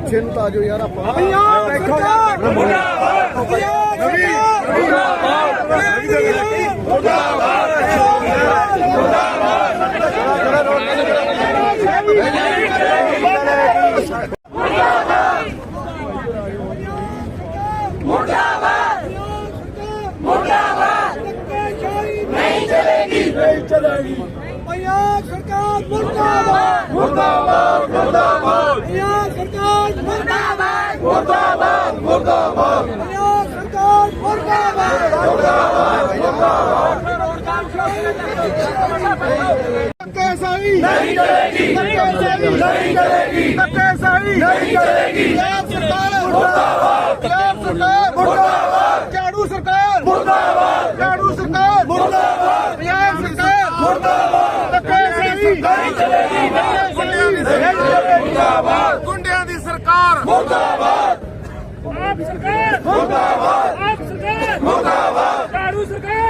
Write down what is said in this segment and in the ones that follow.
ਪਿੱਛੇ ਨੂੰ ਤਾਂ ਆਜੋ ਯਾਰ ਆਪਾਂ। ਪੰਜਾਬ ਸਰਕਾਰ ਮੁਰਦਾਬਾਦ ਪੰਜਾਬ ਸਰਕਾਰ। ਨਹੀਂ ਚਲੇਗੀ ਨਹੀਂ ਚਲੇਗੀ ਪੰਜਾਬ ਸਰਕਾਰ ਮੁਰਦਾਬਾਦ ਮੁਰਦਾਬਾਦ ਮੁਰਦਾਬਾਦ ਪੰਜਾਬ ਸਰਕਾਰ ਮੁਰਦਾਬਾਦ ਮੁਰਦਾਬਾਦ। ਮੁਰਦਾਬਾਦ ਪੰਜਾਬ ਸਰਕਾਰ ਮੁਰਦਾਬਾਦ। ਧੱਕੇ ਸਹੀ ਨਹੀਂ ਚਲੇਗੀ ਨਹੀਂ ਚਲੇਗੀ ਧੱਕੇ ਸਹੀ ਨਹੀਂ ਚਲੇਗੀ ਪੰਜਾਬ ਸਰਕਾਰ ਮੁਰਦਾਬਾਦ ਪੰਜਾਬ ਸਰਕਾਰ ਮੁਰਦਾਬਾਦ ਝਾੜੂ ਸਰਕਾਰ ਮੁਰਦਾਬਾਦ ਝਾੜੂ ਸਰਕਾਰ ਮੁਰਦਾਬਾਦ ਪੰਜਾਬ ਸਰਕਾਰ ਮੁਰਦਾਬਾਦ ਧੱਕੇ ਸਹੀ ਨਹੀਂ ਚਲੇਗੀ ਨਹੀਂ ਚਲੇਗੀ ਮੁਰਦਾਬਾਦ ਗੁੰਡਿਆਂ ਦੀ ਸਰਕਾਰ ਆਪ ਸਰਕਾਰ ਮੁਰਦਾਬਾਦ ਆਪ ਸਰਕਾਰ ਮੁਰਦਾਬਾਦ ਝਾੜੂ ਸਰਕਾਰ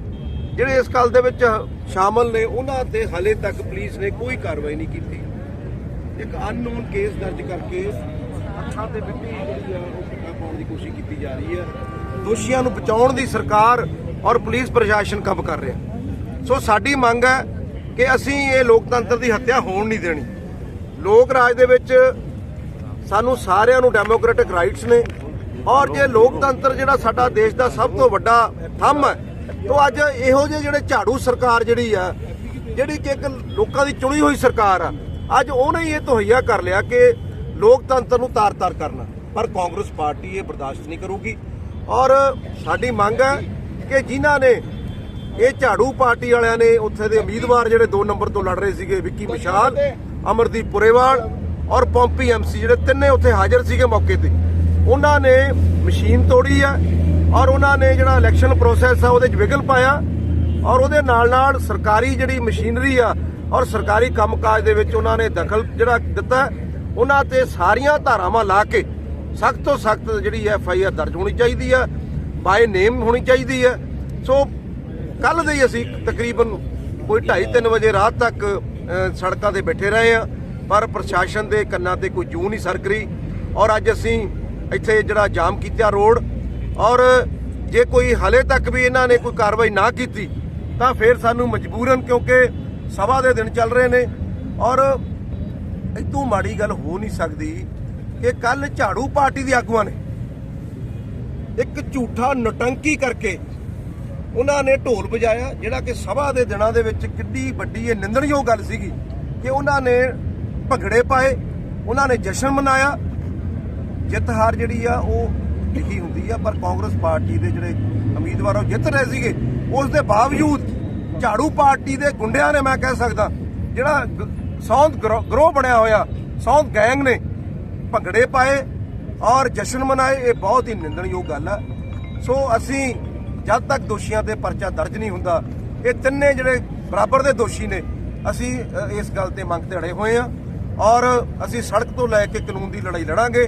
ਜਿਹੜੇ ਇਸ ਗੱਲ ਦੇ ਵਿੱਚ ਸ਼ਾਮਲ ਨੇ, ਉਹਨਾਂ ਤੇ ਹਾਲੇ ਤੱਕ ਪੁਲਿਸ ਨੇ ਕੋਈ ਕਾਰਵਾਈ ਨਹੀਂ ਕੀਤੀ। ਇੱਕ ਅਨਨੋਨ ਕੇਸ ਦਰਜ ਕਰਕੇ ਅੱਖਾਂ ਤੇ ਬਿੱਟੀ ਜਿਹੜੀ ਆ, ਉਹ ਪੁੱਟਾ ਪਾਉਣ ਦੀ ਕੋਸ਼ਿਸ਼ ਕੀਤੀ ਜਾ ਰਹੀ ਹੈ। ਦੋਸ਼ੀਆਂ ਨੂੰ ਬਚਾਉਣ ਦੀ ਸਰਕਾਰ ਔਰ ਪੁਲਿਸ ਪ੍ਰਸ਼ਾਸਨ ਕੰਮ ਕਰ ਰਿਹਾ। ਸੋ ਸਾਡੀ ਮੰਗ ਹੈ ਕਿ ਅਸੀਂ ਇਹ ਲੋਕਤੰਤਰ ਦੀ ਹੱਤਿਆ ਹੋਣ ਨਹੀਂ ਦੇਣੀ। ਲੋਕ ਰਾਜ ਦੇ ਵਿੱਚ ਸਾਨੂੰ ਸਾਰਿਆਂ ਨੂੰ ਡੈਮੋਕ੍ਰੈਟਿਕ ਰਾਈਟਸ ਨੇ। ਔਰ ਜੇ ਲੋਕਤੰਤਰ ਜਿਹੜਾ ਸਾਡਾ ਦੇਸ਼ ਦਾ ਸਭ ਤੋਂ ਵੱਡਾ ਥੰਮ ਹੈ ਤੋਂ ਅੱਜ ਇਹੋ ਜਿਹੇ ਜਿਹੜੇ ਝਾੜੂ ਸਰਕਾਰ ਜਿਹੜੀ ਆ, ਜਿਹੜੀ ਕਿ ਇੱਕ ਲੋਕਾਂ ਦੀ ਚੁਣੀ ਹੋਈ ਸਰਕਾਰ ਆ, ਅੱਜ ਉਹਨੇ ਇਹ ਤਹਈਆ ਕਰ ਲਿਆ ਕਿ ਲੋਕਤੰਤਰ ਨੂੰ ਤਾਰ-ਤਾਰ ਕਰਨਾ। ਪਰ ਕਾਂਗਰਸ ਪਾਰਟੀ ਇਹ ਬਰਦਾਸ਼ਤ ਨਹੀਂ ਕਰੂਗੀ। ਔਰ ਸਾਡੀ ਮੰਗ ਹੈ ਕਿ ਜਿਨ੍ਹਾਂ ਨੇ ਇਹ ਝਾੜੂ ਪਾਰਟੀ ਵਾਲਿਆਂ ਨੇ ਉੱਥੇ ਦੇ ਉਮੀਦਵਾਰ ਜਿਹੜੇ 2 ਨੰਬਰ ਤੋਂ ਲੜ ਰਹੇ ਸੀਗੇ, ਵਿੱਕੀ ਵਿਸ਼ਾਲ ਅਮਰਦੀਪ ਪੁਰੇਵਾਲ ਔਰ ਪੌਂਪੀ ਐਮਸੀ ਜਿਹੜੇ ਤਿੰਨੇ ਉੱਥੇ ਹਾਜ਼ਰ ਸੀਗੇ ਮੌਕੇ ਤੇ। ਉਹਨਾਂ ਨੇ ਮਸ਼ੀਨ ਤੋੜੀ ਆ ਔਰ ਉਹਨਾਂ ਨੇ ਜਿਹੜਾ ਇਲੈਕਸ਼ਨ ਪ੍ਰੋਸੈਸ ਆ, ਉਹਦੇ 'ਚ ਵਿਗਲ ਪਾਇਆ। ਔਰ ਉਹਦੇ ਨਾਲ ਨਾਲ ਸਰਕਾਰੀ ਜਿਹੜੀ ਮਸ਼ੀਨਰੀ ਆ, ਔਰ ਸਰਕਾਰੀ ਕੰਮਕਾਜ ਦੇ ਵਿੱਚ ਉਹਨਾਂ ਨੇ ਦਖਲ ਜਿਹੜਾ ਦਿੱਤਾ ਉਹਨਾਂ ਤੇ ਸਾਰੀਆਂ ਧਾਰਾਵਾਂ ਲਾ ਕੇ ਸਖਤ ਤੋਂ ਸਖਤ ਜਿਹੜੀ ਐਫ ਆਈ ਆਰ ਦਰਜ ਹੋਣੀ ਚਾਹੀਦੀ ਆ ਬਾਏ ਨੇਮ ਹੋਣੀ ਚਾਹੀਦੀ ਆ। ਸੋ ਕੱਲ ਦੇ ਅਸੀਂ ਤਕਰੀਬਨ ਕੋਈ 2:30 ਵਜੇ ਰਾਤ ਤੱਕ ਸੜਕਾਂ ਤੇ ਬੈਠੇ ਰਹੇ ਆ ਪਰ ਪ੍ਰਸ਼ਾਸਨ ਦੇ ਕੰਨਾਂ ਤੇ ਕੋਈ ਜੂ ਨਹੀਂ ਸਰਕਰੀ ਔਰ ਅੱਜ ਅਸੀਂ ਇੱਥੇ ਜਿਹੜਾ ਜਾਮ ਕੀਤਾ ਰੋਡ ਔਰ ਜੇ ਕੋਈ ਹਲੇ ਤੱਕ ਵੀ ਇਹਨਾਂ ਨੇ ਕੋਈ ਕਾਰਵਾਈ ਨਾ ਕੀਤੀ, ਤਾਂ ਫਿਰ ਸਾਨੂੰ ਮਜਬੂਰਨ ਕਿਉਂਕਿ ਸਭਾ ਦੇ ਦਿਨ ਚੱਲ ਰਹੇ ਨੇ। ਔਰ ਇਤੋਂ ਮਾੜੀ ਗੱਲ ਹੋ ਨਹੀਂ ਸਕਦੀ ਕਿ ਕੱਲ ਝਾੜੂ ਪਾਰਟੀ ਦੇ ਆਗੂਆਂ ਨੇ ਇੱਕ ਝੂਠਾ ਨਟੰਕੀ ਕਰਕੇ ਉਹਨਾਂ ਨੇ ਢੋਲ ਵਜਾਇਆ, ਜਿਹੜਾ ਕਿ ਸਭਾ ਦੇ ਦਿਨਾਂ ਦੇ ਵਿੱਚ ਕਿੱਡੀ ਵੱਡੀ ਇਹ ਨਿੰਦਣਯੋਗ ਗੱਲ ਸੀਗੀ ਕਿ ਉਹਨਾਂ ਨੇ ਭੰਗੜੇ ਪਾਏ, ਉਹਨਾਂ ਨੇ ਜਸ਼ਨ ਮਨਾਇਆ। ਜਿੱਤ ਹਾਰ ਜਿਹੜੀ ਆ, ਉਹ ਲਿਖੀ ਹੁੰਦੀ ਆ, ਪਰ ਕਾਂਗਰਸ ਪਾਰਟੀ ਦੇ ਜਿਹੜੇ ਉਮੀਦਵਾਰ ਉਹ ਜਿੱਤ ਰਹੇ ਸੀਗੇ, ਉਸ ਦੇ ਬਾਵਜੂਦ ਝਾੜੂ ਪਾਰਟੀ ਦੇ ਗੁੰਡਿਆਂ ਨੇ ਮੈਂ ਕਹਿ ਸਕਦਾ, ਜਿਹੜਾ ਗ- ਸੌਂਦ ਗਰੋ- ਗਰੋਹ ਬਣਿਆ ਹੋਇਆ, ਸੌਂਦ ਗੈਂਗ ਨੇ ਭੰਗੜੇ ਪਾਏ ਔਰ ਜਸ਼ਨ ਮਨਾਏ, ਇਹ ਬਹੁਤ ਹੀ ਨਿੰਦਣਯੋਗ ਗੱਲ ਆ। ਸੋ ਅਸੀਂ ਜਦ ਤੱਕ ਦੋਸ਼ੀਆਂ ਤੇ ਪਰਚਾ ਦਰਜ ਨਹੀਂ ਹੁੰਦਾ, ਇਹ ਤਿੰਨੇ ਜਿਹੜੇ ਬਰਾਬਰ ਦੇ ਦੋਸ਼ੀ ਨੇ, ਅਸੀਂ ਇਸ ਗੱਲ ਤੇ ਮੰਗ ਤੇ ਅੜੇ ਹੋਏ ਆ ਔਰ ਅਸੀਂ ਸੜਕ ਤੋਂ ਲੈ ਕੇ ਕਾਨੂੰਨ ਦੀ ਲੜਾਈ ਲੜਾਂਗੇ।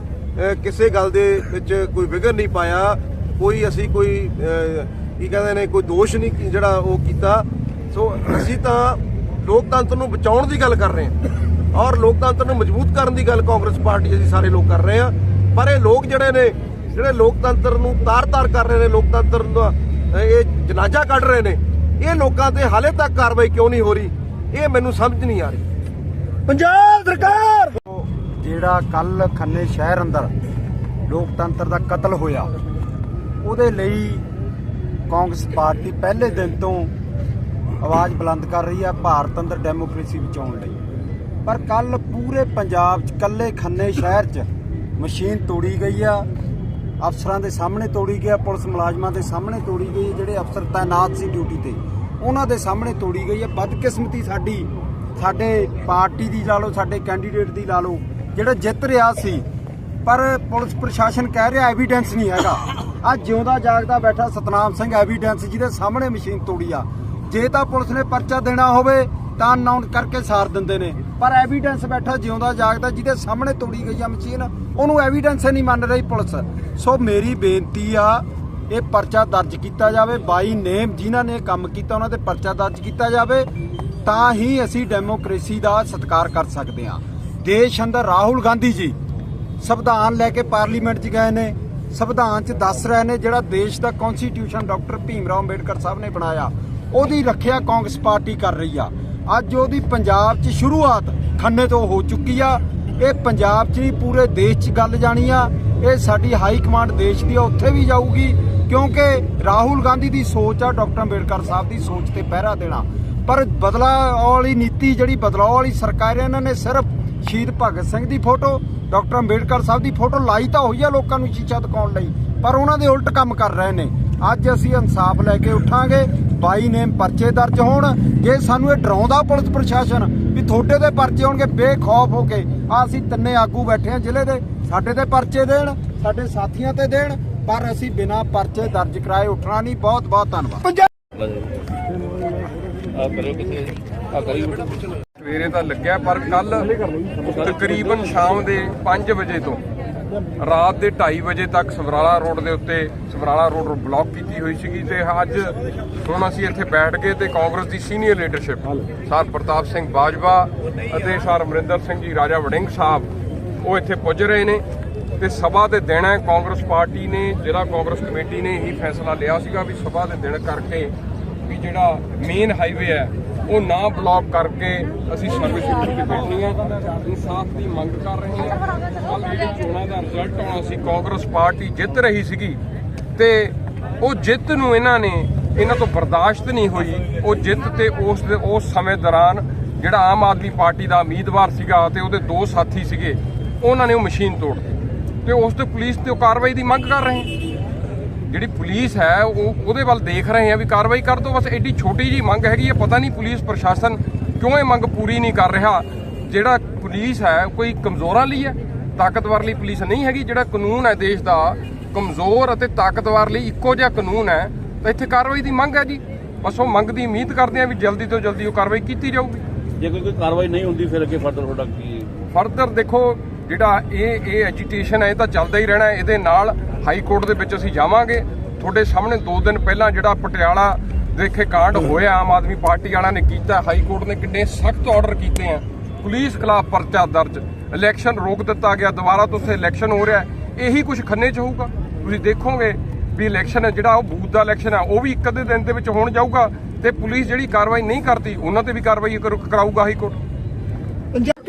ਕਿਸੇ ਗੱਲ ਦੇ ਵਿੱਚ ਕੋਈ ਵਿਗੜ ਨਹੀਂ ਪਾਇਆ। ਕੋਈ ਅਸੀਂ ਕੋਈ ਕੀ ਕਹਿੰਦੇ ਨੇ, ਕੋਈ ਦੋਸ਼ ਨਹੀਂ ਜਿਹੜਾ ਉਹ ਕੀਤਾ। ਸੋ ਅਸੀਂ ਤਾਂ ਲੋਕਤੰਤਰ ਨੂੰ ਬਚਾਉਣ ਦੀ ਗੱਲ ਕਰ ਰਹੇ ਹਾਂ ਔਰ ਲੋਕਤੰਤਰ ਨੂੰ ਮਜ਼ਬੂਤ ਕਰਨ ਦੀ ਗੱਲ ਕਾਂਗਰਸ ਪਾਰਟੀ ਅਸੀਂ ਸਾਰੇ ਲੋਕ ਕਰ ਰਹੇ ਹਾਂ। ਪਰ ਇਹ ਲੋਕ ਜਿਹੜੇ ਨੇ, ਜਿਹੜੇ ਲੋਕਤੰਤਰ ਨੂੰ ਤਾਰ-ਤਾਰ ਕਰ ਰਹੇ ਨੇ, ਲੋਕਤੰਤਰ ਦਾ ਇਹ ਜਨਾਜ਼ਾ ਕੱਢ ਰਹੇ ਨੇ, ਇਹ ਲੋਕਾਂ ਤੇ ਹਾਲੇ ਤੱਕ ਕਾਰਵਾਈ ਕਿਉਂ ਨਹੀਂ ਹੋ ਰਹੀ? ਇਹ ਮੈਨੂੰ ਸਮਝ ਨਹੀਂ ਆ ਰਹੀ। ਪੰਜਾਬ ਸਰਕਾਰ! ਜਿਹੜਾ ਕੱਲ ਖੰਨੇ ਸ਼ਹਿਰ ਅੰਦਰ ਲੋਕਤੰਤਰ ਦਾ ਕਤਲ ਹੋਇਆ, ਉਹਦੇ ਲਈ ਕਾਂਗਰਸ ਪਾਰਟੀ ਪਹਿਲੇ ਦਿਨ ਤੋਂ ਆਵਾਜ਼ ਬੁਲੰਦ ਕਰ ਰਹੀ ਆ, ਭਾਰਤ ਅੰਦਰ ਡੈਮੋਕ੍ਰੇਸੀ ਬਚਾਉਣ ਲਈ। ਪਰ ਕੱਲ ਪੂਰੇ ਪੰਜਾਬ 'ਚ ਕੱਲੇ ਖੰਨੇ ਸ਼ਹਿਰ 'ਚ ਮਸ਼ੀਨ ਤੋੜੀ ਗਈ ਆ, ਅਫਸਰਾਂ ਦੇ ਸਾਹਮਣੇ ਤੋੜੀ ਗਿਆ ਪੁਲਿਸ ਮੁਲਾਜ਼ਮਾਂ ਦੇ ਸਾਹਮਣੇ ਤੋੜੀ ਗਈ ਜਿਹੜੇ ਅਫਸਰ ਤਾਇਨਾਤ ਸੀ ਡਿਊਟੀ ਤੇ, ਉਹਨਾਂ ਦੇ ਸਾਹਮਣੇ ਤੋੜੀ ਗਈ ਆ। ਬਦਕਿਸਮਤੀ ਸਾਡੀ, ਸਾਡੇ ਪਾਰਟੀ ਦੀ ਲਾ ਲਓ, ਸਾਡੇ ਕੈਂਡੀਡੇਟ ਦੀ ਲਾ ਲਓ ਜਿਹੜਾ ਜਿੱਤ ਰਿਹਾ ਸੀ, ਪਰ ਪੁਲਿਸ ਪ੍ਰਸ਼ਾਸਨ ਕਹਿ ਰਿਹਾ ਐਵੀਡੈਂਸ ਨਹੀਂ ਹੈਗਾ। ਆ ਜਿਉਂਦਾ ਜਾਗਦਾ ਬੈਠਾ ਸਤਨਾਮ ਸਿੰਘ ਐਵੀਡੈਂਸ ਜਿਹਦੇ ਸਾਹਮਣੇ ਮਸ਼ੀਨ ਤੋੜੀ ਆ। ਜੇ ਤਾਂ ਪੁਲਿਸ ਨੇ ਪਰਚਾ ਦੇਣਾ ਹੋਵੇ, ਤਾਂ ਅਨਾਉਂਸ ਕਰਕੇ ਸਾਰ ਦਿੰਦੇ ਨੇ। ਪਰ ਐਵੀਡੈਂਸ ਬੈਠਾ ਜਿਉਂਦਾ ਜਾਗਦਾ, ਜਿਹਦੇ ਸਾਹਮਣੇ ਤੋੜੀ ਗਈ ਆ ਮਸ਼ੀਨ, ਉਹਨੂੰ ਐਵੀਡੈਂਸ ਨਹੀਂ ਮੰਨ ਰਹੀ ਪੁਲਿਸ। ਸੋ ਮੇਰੀ ਬੇਨਤੀ ਆ, ਇਹ ਪਰਚਾ ਦਰਜ ਕੀਤਾ ਜਾਵੇ। ਬਾਈ ਨੇਮ ਜਿਨ੍ਹਾਂ ਨੇ ਕੰਮ ਕੀਤਾ, ਉਹਨਾਂ ਤੇ ਪਰਚਾ ਦਰਜ ਕੀਤਾ ਜਾਵੇ। ਤਾਂ ਹੀ ਅਸੀਂ ਡੈਮੋਕ੍ਰੇਸੀ ਦਾ ਸਤਿਕਾਰ ਕਰ ਸਕਦੇ ਹਾਂ। ਦੇਸ਼ ਅੰਦਰ ਰਾਹੁਲ ਗਾਂਧੀ ਜੀ ਸੰਵਿਧਾਨ ਲੈ ਕੇ ਪਾਰਲੀਮੈਂਟ 'ਚ ਗਏ ਨੇ, ਸੰਵਿਧਾਨ 'ਚ ਦੱਸ ਰਹੇ ਨੇ ਜਿਹੜਾ ਦੇਸ਼ ਦਾ ਕਨਸਟੀਟਿਊਸ਼ਨ ਡਾਕਟਰ ਭੀਮ ਰਾਓ ਅੰਬੇਡਕਰ ਸਾਹਿਬ ਨੇ ਬਣਾਇਆ, ਉਹਦੀ ਰੱਖਿਆ ਕਾਂਗਰਸ ਪਾਰਟੀ ਕਰ ਰਹੀ ਆ। ਅੱਜ ਉਹਦੀ ਪੰਜਾਬ 'ਚ ਸ਼ੁਰੂਆਤ ਖੰਨੇ ਤੋਂ ਹੋ ਚੁੱਕੀ ਆ। ਇਹ ਪੰਜਾਬ 'ਚ ਨਹੀਂ, ਪੂਰੇ ਦੇਸ਼ 'ਚ ਗੱਲ ਜਾਣੀ ਆ। ਇਹ ਸਾਡੀ ਹਾਈ ਕਮਾਂਡ ਦੇਸ਼ ਦੀ ਆ, ਉੱਥੇ ਵੀ ਜਾਊਗੀ, ਕਿਉਂਕਿ ਰਾਹੁਲ ਗਾਂਧੀ ਦੀ ਸੋਚ ਆ, ਡਾਕਟਰ ਅੰਬੇਡਕਰ ਸਾਹਿਬ ਦੀ ਸੋਚ ਤੇ ਪਹਿਰਾ ਦੇਣਾ। ਪਰ ਬਦਲਾਅ ਵਾਲੀ ਨੀਤੀ ਜਿਹੜੀ ਬਦਲਾਅ ਵਾਲੀ ਸਰਕਾਰ ਇਹਨਾਂ ਨੇ ਸਿਰਫ ਸ਼ਹੀਦ ਭਗਤ ਸਿੰਘ ਦੀ ਫੋਟੋ, ਡਾਕਟਰ ਅੰਬੇਡਕਰ ਸਾਹਿਬ ਦੀ ਫੋਟੋ ਲਾਈ ਤਾਂ ਹੋਈ ਆ ਲੋਕਾਂ ਨੂੰ ਸ਼ੀਸ਼ਾ ਦਿਖਾਉਣ ਲਈ, ਪਰ ਉਹਨਾਂ ਦੇ ਉਲਟ ਕੰਮ ਕਰ ਰਹੇ ਨੇ। ਅੱਜ ਅਸੀਂ ਇਨਸਾਫ ਲੈ ਕੇ ਉੱਠਾਂਗੇ, ਬਾਈ ਨੇਮ ਪਰਚੇ ਦਰਜ ਹੋਣ, ਜੇ ਸਾਨੂੰ ਇਹ ਡਰਾਉਂਦਾ ਪੁਲਿਸ ਪ੍ਰਸ਼ਾਸਨ ਵੀ ਤੁਹਾਡੇ ਦੇ ਪਰਚੇ ਹੋਣਗੇ, ਬੇਖੌਫ ਹੋ ਕੇ ਆ ਅਸੀਂ ਤਿੰਨੇ ਆਗੂ ਬੈਠੇ ਆ ਜ਼ਿਲ੍ਹੇ ਦੇ, ਸਾਡੇ ਤੇ ਪਰਚੇ ਦੇਣ, ਸਾਡੇ ਸਾਥੀਆਂ ਤੇ ਦੇਣ, ਪਰ ਅਸੀਂ ਬਿਨਾਂ ਪਰਚੇ ਦਰਜ ਕਰਾਏ ਉੱਠਣਾ ਨਹੀਂ। ਬਹੁਤ ਬਹੁਤ ਧੰਨਵਾਦ। ਆ ਕਰੋ ਕਿਤੇ ਆ ਕਰੀ ਸਵੇਰੇ ਤਾਂ ਲੱਗਿਆ, ਪਰ ਕੱਲ ਤਕਰੀਬਨ ਸ਼ਾਮ ਦੇ 5 ਵਜੇ ਤੋਂ ਰਾਤ ਦੇ 2:30 ਵਜੇ ਤੱਕ ਸਵਰਾਲਾ ਰੋਡ ਦੇ ਉੱਤੇ ਸਵਰਾਲਾ ਰੋਡ ਬਲੌਕ ਕੀਤੀ ਹੋਈ ਸੀਗੀ ਤੇ ਅੱਜ ਹੁਣ ਅਸੀਂ ਇੱਥੇ ਬੈਠ ਕੇ ਤੇ ਕਾਂਗਰਸ ਦੀ senior leadership sir Partap Singh Bajwa ਅਤੇ ਸਰ ਅਮਰਿੰਦਰ ਸਿੰਘ ਜੀ, ਰਾਜਾ ਵੜਿੰਗ ਸਾਹਿਬ, ਉਹ ਇੱਥੇ ਪੁੱਜ ਰਹੇ ਨੇ ਤੇ ਸਭਾ ਦੇ ਦਿਨ ਕਾਂਗਰਸ ਪਾਰਟੀ ਨੇ ਜਿਹੜਾ ਕਾਂਗਰਸ ਕਮੇਟੀ ਨੇ ਇਹੀ ਫੈਸਲਾ ਲਿਆ ਸੀਗਾ ਵੀ ਸਭਾ ਦੇ ਦਿਨ ਕਰਕੇ ਵੀ ਜਿਹੜਾ ਮੇਨ ਹਾਈਵੇ ਹੈ, ਉਹ ਨਾ ਬਲੌਕ ਕਰਕੇ ਅਸੀਂ ਸਰਵਿਸ ਰੋਡ ਬੈਠਣੀ ਹੈ। ਇਨਸਾਫ ਦੀ ਮੰਗ ਕਰ ਰਹੇ ਹਾਂ। ਜਿਹੜੀ ਚੋਣਾਂ ਦਾ ਰਿਜ਼ਲਟ ਆਉਣਾ ਸੀ ਕਾਂਗਰਸ ਪਾਰਟੀ ਜਿੱਤ ਰਹੀ ਸੀਗੀ ਤੇ ਉਹ ਜਿੱਤ ਨੂੰ ਇਹਨਾਂ ਨੇ, ਇਹਨਾਂ ਤੋਂ ਬਰਦਾਸ਼ਤ ਨਹੀਂ ਹੋਈ। ਉਹ ਜਿੱਤ ਤੇ ਉਸ ਦੇ ਉਸ ਸਮੇਂ ਦੌਰਾਨ ਜਿਹੜਾ ਆਮ ਆਦਮੀ ਪਾਰਟੀ ਦਾ ਉਮੀਦਵਾਰ ਸੀਗਾ ਤੇ ਉਹਦੇ ਦੋ ਸਾਥੀ ਸੀਗੇ, ਉਹਨਾਂ ਨੇ ਉਹ ਮਸ਼ੀਨ ਤੋੜ ਦਿੱਤੀ। ਤੇ ਉਸ ਤੇ ਪੁਲਿਸ ਤੇ ਉਹ ਕਾਰਵਾਈ ਦੀ ਮੰਗ ਕਰ ਰਹੇ ਜਿਹੜੀ ਪੁਲਿਸ ਹੈ ਉਹ ਉਹਦੇ ਵੱਲ ਦੇਖ ਰਹੇ ਆ ਵੀ ਕਾਰਵਾਈ ਕਰ ਦੋ ਬਸ ਐਡੀ ਛੋਟੀ ਜੀ ਮੰਗ ਹੈਗੀ ਹੈ ਪਤਾ ਨਹੀਂ ਪੁਲਿਸ ਪ੍ਰਸ਼ਾਸਨ ਕਿਉਂ ਇਹ ਮੰਗ ਪੂਰੀ ਨਹੀਂ ਕਰ ਰਿਹਾ। ਜਿਹੜਾ ਪੁਲਿਸ ਹੈ ਕੋਈ ਕਮਜ਼ੋਰਾਂ ਲਈ ਹੈ ਤਾਕਤਵਰ ਲਈ ਪੁਲਿਸ ਨਹੀਂ ਹੈਗੀ। ਜਿਹੜਾ ਕਾਨੂੰਨ ਹੈ ਦੇਸ਼ ਦਾ ਕਮਜ਼ੋਰ ਅਤੇ ਤਾਕਤਵਰ ਲਈ ਇੱਕੋ ਜਿਹਾ ਕਾਨੂੰਨ ਹੈ ਤਾਂ ਇੱਥੇ ਕਾਰਵਾਈ ਦੀ ਮੰਗ ਹੈ ਜੀ। ਬਸ ਉਹ ਮੰਗ ਦੀ ਉਮੀਦ ਕਰਦੇ ਆ ਵੀ ਜਲਦੀ ਤੋਂ ਜਲਦੀ ਉਹ ਕਾਰਵਾਈ ਕੀਤੀ ਜਾਊਗੀ। ਜੇ ਕੋਈ ਕਾਰਵਾਈ ਨਹੀਂ ਹੁੰਦੀ ਫਿਰ ਅੱਗੇ ਫਰਦਰ ਤੁਹਾਡਾ ਕੀ ਫਰਦਰ ਦੇਖੋ ਜਿਹੜਾ ਇਹ ਇਹ ਐਜੀਟੇਸ਼ਨ ਹੈ, ਇਹ ਤਾਂ ਚੱਲਦਾ ਹੀ ਰਹਿਣਾ ਇਹਦੇ ਨਾਲ ਹਾਈ ਕੋਰਟ ਦੇ ਵਿੱਚ ਅਸੀਂ ਜਾਵਾਂਗੇ। ਤੁਹਾਡੇ ਸਾਹਮਣੇ 2 ਦਿਨ ਪਹਿਲਾਂ ਜਿਹੜਾ ਪਟਿਆਲਾ ਦੇਖੇ ਕਾਂਡ ਹੋਇਆ, ਆਮ ਆਦਮੀ ਪਾਰਟੀ ਵਾਲਿਆਂ ਨੇ ਕੀਤਾ। ਹਾਈ ਕੋਰਟ ਨੇ ਕਿੰਨੇ ਸਖਤ ਆਰਡਰ ਕੀਤੇ ਆ। ਪੁਲਿਸ ਖਿਲਾਫ ਪਰਚਾ ਦਰਜ। ਇਲੈਕਸ਼ਨ ਰੋਕ ਦਿੱਤਾ ਗਿਆ। ਦੁਬਾਰਾ ਤੋਂ ਉੱਥੇ ਇਲੈਕਸ਼ਨ ਹੋ ਰਿਹਾ ਇਹੀ ਕੁਝ ਖੰਨੇ 'ਚ ਹੋਊਗਾ? ਤੁਸੀਂ ਦੇਖੋਗੇ ਵੀ ਇਲੈਕਸ਼ਨ ਹੈ, ਜਿਹੜਾ ਉਹ ਬੂਥ ਦਾ ਇਲੈਕਸ਼ਨ ਹੈ, ਉਹ ਵੀ ਇੱਕ ਅੱਧੇ ਦਿਨ ਦੇ ਵਿੱਚ ਹੋਣ ਜਾਊਗਾ ਤੇ ਪੁਲਿਸ ਜਿਹੜੀ ਕਾਰਵਾਈ ਨਹੀਂ ਕਰਦੀ, ਉਹਨਾਂ ਤੇ ਵੀ ਕਾਰਵਾਈ ਕਰੂ- ਕਰਾਊਗਾ ਹਾਈ ਕੋਰਟ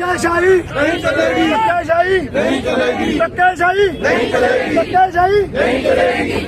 ਧੱਕੇਸ਼ਾਹੀ ਨਹੀਂ ਚਲੇਗੀ। ਧੱਕੇਸ਼ਾਹੀ ਨਹੀਂ ਚਲੇਗੀ। ਧੱਕੇਸ਼ਾਹੀ ਨਹੀਂ ਚਲੇਗੀ। ਧੱਕੇਸ਼ਾਹੀ ਨਹੀਂ ਚਲੇਗੀ।